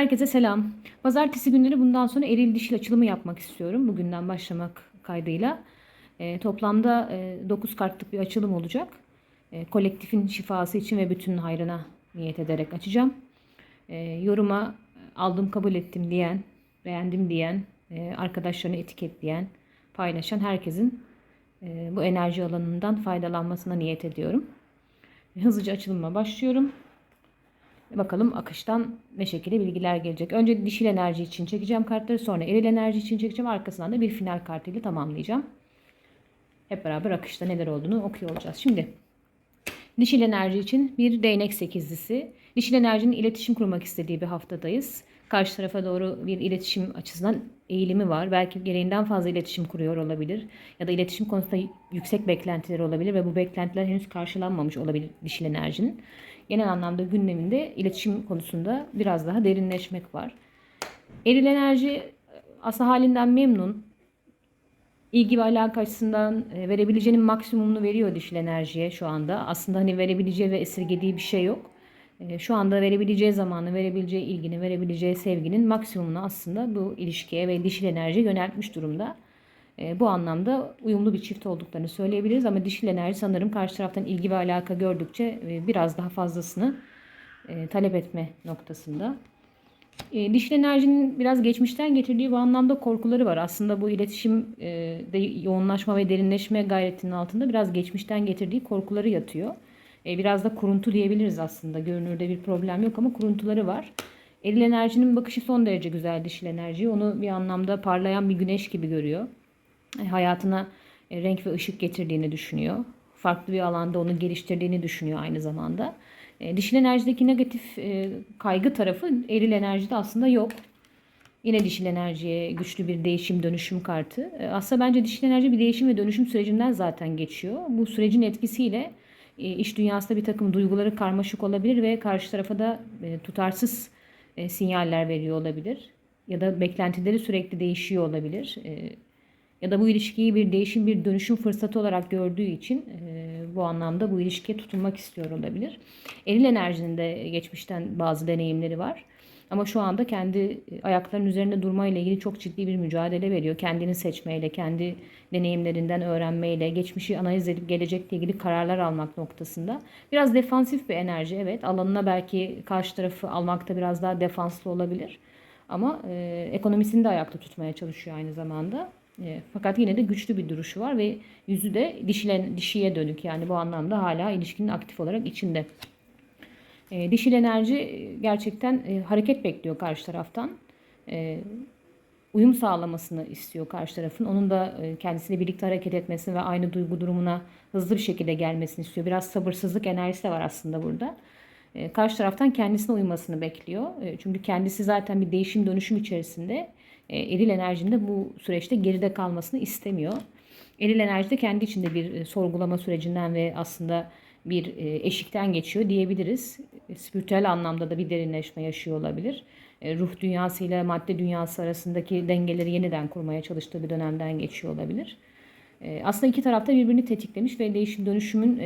Herkese selam. Pazartesi günleri bundan sonra eril dişil açılımı yapmak istiyorum. Bugünden başlamak kaydıyla. E, toplamda e, 9 kartlık bir açılım olacak. E, kolektifin şifası için ve bütün hayrına niyet ederek açacağım. E, yoruma aldım kabul ettim diyen, beğendim diyen, e, arkadaşlarını etiketleyen, paylaşan herkesin e, bu enerji alanından faydalanmasına niyet ediyorum. Hızlıca açılıma başlıyorum. Bakalım akıştan ne şekilde bilgiler gelecek. Önce dişil enerji için çekeceğim kartları. Sonra eril enerji için çekeceğim. Arkasından da bir final kartıyla tamamlayacağım. Hep beraber akışta neler olduğunu okuyor olacağız. Şimdi dişil enerji için bir değnek sekizlisi. Dişil enerjinin iletişim kurmak istediği bir haftadayız. Karşı tarafa doğru bir iletişim açısından eğilimi var. Belki gereğinden fazla iletişim kuruyor olabilir. Ya da iletişim konusunda yüksek beklentileri olabilir ve bu beklentiler henüz karşılanmamış olabilir dişil enerjinin. Genel anlamda gündeminde iletişim konusunda biraz daha derinleşmek var. Eril enerji aslında halinden memnun. İlgi ve alaka açısından e, verebileceğinin maksimumunu veriyor dişil enerjiye şu anda. Aslında hani verebileceği ve esirgediği bir şey yok. E, şu anda verebileceği zamanı, verebileceği ilgini, verebileceği sevginin maksimumunu aslında bu ilişkiye ve dişil enerjiye yöneltmiş durumda. E, bu anlamda uyumlu bir çift olduklarını söyleyebiliriz ama dişil enerji sanırım karşı taraftan ilgi ve alaka gördükçe biraz daha fazlasını talep etme noktasında. E, dişil enerjinin biraz geçmişten getirdiği bu anlamda korkuları var. Aslında bu iletişim e, de yoğunlaşma ve derinleşme gayretinin altında biraz geçmişten getirdiği korkuları yatıyor. E, biraz da kuruntu diyebiliriz aslında. Görünürde bir problem yok ama kuruntuları var. Eril enerjinin bakışı son derece güzel dişil enerji. Onu bir anlamda parlayan bir güneş gibi görüyor. E, hayatına e, renk ve ışık getirdiğini düşünüyor. Farklı bir alanda onu geliştirdiğini düşünüyor aynı zamanda. E, dişil enerjideki negatif kaygı tarafı eril enerjide aslında yok. Yine dişil enerjiye güçlü bir değişim dönüşüm kartı. Aslında bence dişil enerji bir değişim ve dönüşüm sürecinden zaten geçiyor. Bu sürecin etkisiyle iş dünyasında bir takım duyguları karmaşık olabilir ve karşı tarafa da e, tutarsız e, sinyaller veriyor olabilir. Ya da beklentileri sürekli değişiyor olabilir. E, ya da bu ilişkiyi bir değişim, bir dönüşüm fırsatı olarak gördüğü için e, bu anlamda bu ilişkiye tutunmak istiyor olabilir. Eril enerjinin de geçmişten bazı deneyimleri var. Ama şu anda kendi ayaklarının üzerinde durmayla ilgili çok ciddi bir mücadele veriyor. Kendini seçmeyle, kendi deneyimlerinden öğrenmeyle, geçmişi analiz edip gelecekle ilgili kararlar almak noktasında. Biraz defansif bir enerji evet. Alanına belki karşı tarafı almakta biraz daha defanslı olabilir. Ama e, ekonomisini de ayakta tutmaya çalışıyor aynı zamanda. E, fakat yine de güçlü bir duruşu var ve yüzü de dişilen, dişiye dönük. Yani bu anlamda hala ilişkinin aktif olarak içinde. E, dişil enerji gerçekten e, hareket bekliyor karşı taraftan. E, uyum sağlamasını istiyor karşı tarafın. Onun da e, kendisiyle birlikte hareket etmesini ve aynı duygu durumuna hızlı bir şekilde gelmesini istiyor. Biraz sabırsızlık enerjisi de var aslında burada. E, karşı taraftan kendisine uymasını bekliyor. E, çünkü kendisi zaten bir değişim dönüşüm içerisinde e, eril enerjinde bu süreçte geride kalmasını istemiyor. Eril enerji de kendi içinde bir e, sorgulama sürecinden ve aslında bir e, eşikten geçiyor diyebiliriz. Spiritüel anlamda da bir derinleşme yaşıyor olabilir. Ruh dünyası ile madde dünyası arasındaki dengeleri yeniden kurmaya çalıştığı bir dönemden geçiyor olabilir. Aslında iki tarafta birbirini tetiklemiş ve değişim dönüşümün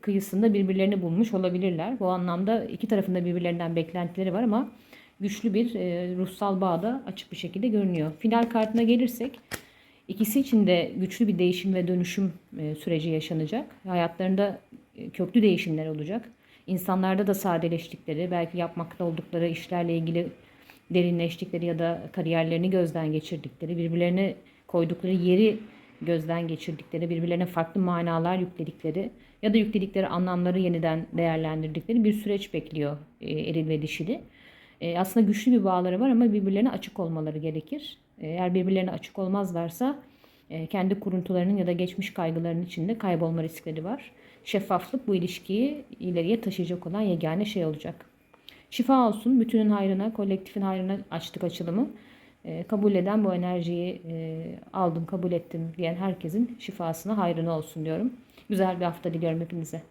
kıyısında birbirlerini bulmuş olabilirler. Bu anlamda iki tarafında birbirlerinden beklentileri var ama güçlü bir e, ruhsal bağda açık bir şekilde görünüyor. Final kartına gelirsek ikisi için de güçlü bir değişim ve dönüşüm e, süreci yaşanacak. Hayatlarında e, köklü değişimler olacak. İnsanlarda da sadeleştikleri, belki yapmakta oldukları işlerle ilgili derinleştikleri ya da kariyerlerini gözden geçirdikleri, birbirlerine koydukları yeri gözden geçirdikleri, birbirlerine farklı manalar yükledikleri ya da yükledikleri anlamları yeniden değerlendirdikleri bir süreç bekliyor eril ve dişili. E, aslında güçlü bir bağları var ama birbirlerine açık olmaları gerekir. E, eğer birbirlerine açık olmazlarsa e, kendi kuruntularının ya da geçmiş kaygılarının içinde kaybolma riskleri var. Şeffaflık bu ilişkiyi ileriye taşıyacak olan yegane şey olacak. Şifa olsun, bütünün hayrına, kolektifin hayrına açtık açılımı. E, kabul eden bu enerjiyi e, aldım, kabul ettim diyen herkesin şifasına hayrına olsun diyorum. Güzel bir hafta diliyorum hepinize.